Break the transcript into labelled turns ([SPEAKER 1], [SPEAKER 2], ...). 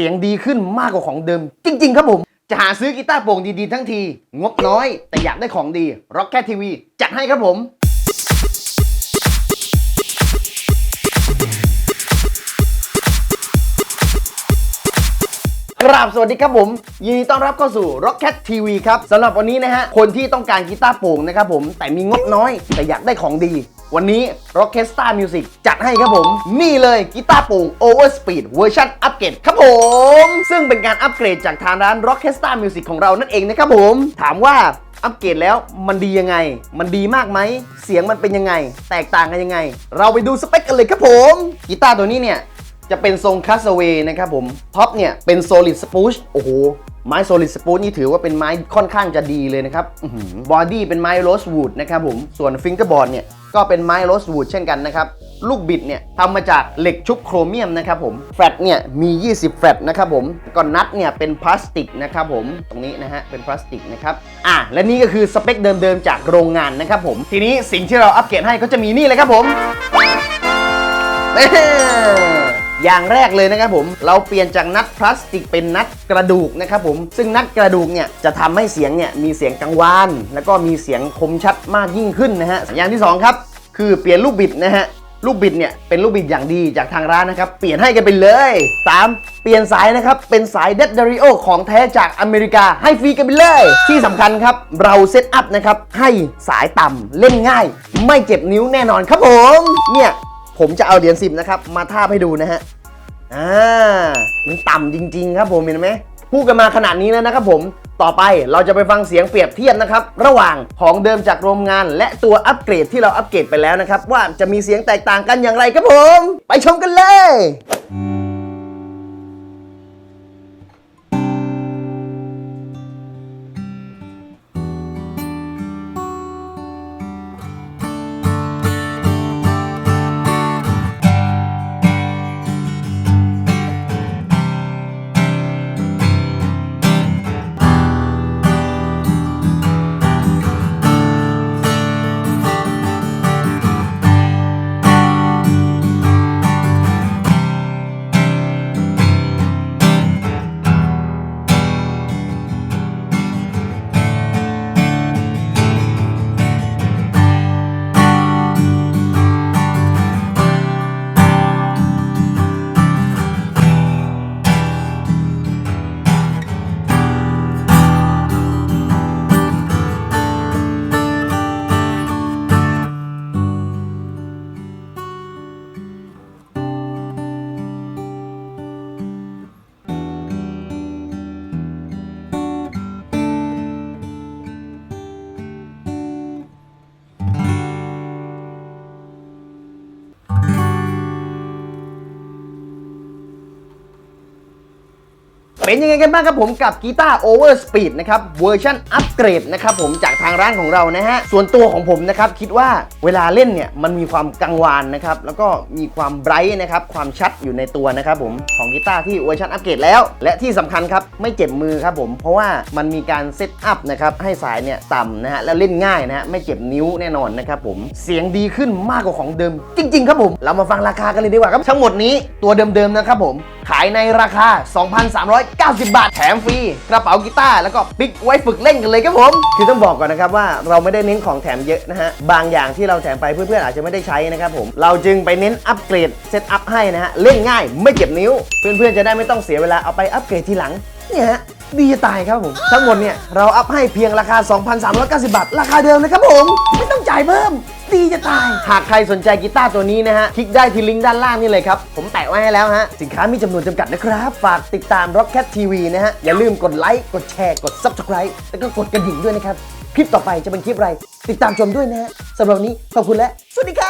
[SPEAKER 1] สียงดีขึ้นมากกว่าของเดิม จริง ๆ ครับผม จะหาซื้อกีตาร์โปร่งดี ๆ ทั้งที งบน้อย แต่อยากได้ของดี Rocket TV จัดให้ครับผมกราบสวัสดีครับผม ยินดีต้อนรับเข้าสู่ Rocket TV ครับสำหรับวันนี้นะฮะ คนที่ต้องการกีตาร์โปร่งนะครับผมแต่มีงบน้อย แต่อยากได้ของดี วันนี้ Rocket Star Music จัดให้ครับผม นี่เลยกีตาร์โปร่ง Overspeed เวอร์ชันอัปเกรดครับผม ซึ่งเป็นการอัปเกรดจากทางร้าน Rocket Star Music ของเรานั่นเองนะครับผม ถามว่าอัปเกรดแล้วมันดียังไง มันดีมากไหม เสียงมันเป็นยังไง แตกต่างกันยังไง เราไปดูสเปคกันเลยครับผม กีตาร์ตัวนี้เนี่ย จะเป็นทรงคัสเวย์นะครับผมท็อปเนี่ยเป็น solid spruce โอ้โห ไม้ solid spruce นี่ถือว่าเป็นไม้ค่อนข้างจะดีเลยนะครับบอดี้เป็นไม้ rosewood นะครับผมส่วน fingerboard เนี่ยก็เป็นไม้ rosewood เช่นกันนะครับลูกบิดเนี่ยทำมาจากเหล็กชุบโครเมียมนะครับผมแฟลตเนี่ยมี 20 แฟลตนะครับผมก่อนนัดเนี่ยเป็นพลาสติกนะครับผมตรงนี้นะฮะเป็นพลาสติกนะครับอะและนี่ก็คือสเปคเดิมๆจากโรงงานนะครับผมทีนี้สิ่งที่เราอัปเกรดให้ก็จะมีนี่เลยครับผม อย่างแรกเลยนะครับผมเราเปลี่ยนจากนัดพลาสติกเป็นนัดกระดูกนะครับผมซึ่งนัดกระดูกเนี่ยจะทำให้เสียงเนี่ยมีเสียงกังวาน แล้วก็มีเสียงคมชัดมากยิ่งขึ้นนะฮะอย่างที่สองครับ คือเปลี่ยนลูกบิดนะฮะลูกบิดเนี่ยเป็นลูกบิดอย่างดีจากทางร้านนะครับ เปลี่ยนให้กันไปเลย 3. เปลี่ยนสายนะครับ เป็นสาย d e d d a r i o ของแท้จากอเมริกาให้ฟรีกันไปเลย ที่สำคัญครับ เราเซตอัพนะครับ ให้สายต่ำเล่นง่าย ไม่เจ็บนิ้วแน่นอนครับผม เนี่ย ผมจะเอาเหรียญสิบนะครับ มาทาบให้ดูนะฮะ อ่า มันต่ำจริง ๆ ครับผมเห็นไหมพูดกันมาขนาดนี้แล้วนะครับผม ต่อไปเราจะไปฟังเสียงเปรียบเทียบนะครับ ระหว่างของเดิมจากโรงงาน และตัวอัปเกรดที่เราอัปเกรดไปแล้วนะครับ ว่าจะมีเสียงแตกต่างกันอย่างไรครับผม ไปชมกันเลย เป็นยังไงกันบ้างครับผมกับกีตาร์ Overspeed นะครับเวอร์ชันอัปเกรดนะครับผมจากทางร้านของเรานะฮะส่วนตัวของผมนะครับคิดว่าเวลาเล่นเนี่ยมันมีความกังวานนะครับแล้วก็มีความไบรท์นะครับความชัดอยู่ในตัวนะครับผมของกีตาร์ที่เวอร์ชันอัปเกรดแล้ว และที่สำคัญครับไม่เจ็บมือครับผมเพราะว่ามันมีการเซตอัพนะครับให้สายเนี่ยต่ำนะฮะแล้วเล่นง่ายนะฮะไม่เจ็บนิ้วแน่นอนนะครับผมเสียงดีขึ้นมากกว่าของเดิม จริง ๆ ครับผม เรามาฟังราคากันเลยดีกว่าครับ ทั้งหมดนี้ตัวเดิมๆนะครับผม ขายในราคา 2,390 บาท แถมฟรี กระเป๋ากีตาร์แล้วก็ปิกไว้ฝึกเล่นกันเลยครับผม คือต้องบอกก่อนนะครับว่าเราไม่ได้เน้นของแถมเยอะนะฮะ บางอย่างที่เราแถมไปเพื่อนๆอาจจะไม่ได้ใช้นะครับผม เราจึงไปเน้นอัปเกรดเซตอัพให้นะฮะ เล่นง่ายไม่เจ็บนิ้ว เพื่อนๆจะได้ไม่ต้องเสียเวลาเอาไปอัปเกรดทีหลังเนี่ยฮะดีจะตายครับผม ทั้งหมดเนี่ยเราอัพให้เพียงราคา 2,390 บาท ราคาเดิมนะครับผม ไม่ต้องจ่ายเพิ่ม ดีจะตาย หากใครสนใจกีตาร์ตัวนี้นะฮะ คลิกได้ที่ลิงก์ด้านล่างนี่เลยครับ ผมแปะไว้ให้แล้วฮะ สินค้ามีจำนวนจำกัดนะครับ ฝากติดตาม Rocket TV นะฮะ อย่าลืมกดไลค์ กดแชร์ กด Subscribe แล้วก็กดกระดิ่งด้วยนะครับ คลิปต่อไปจะเป็นคลิปอะไร ติดตามชมด้วยนะฮะสำหรับวันนี้ขอบคุณและสวัสดีครับ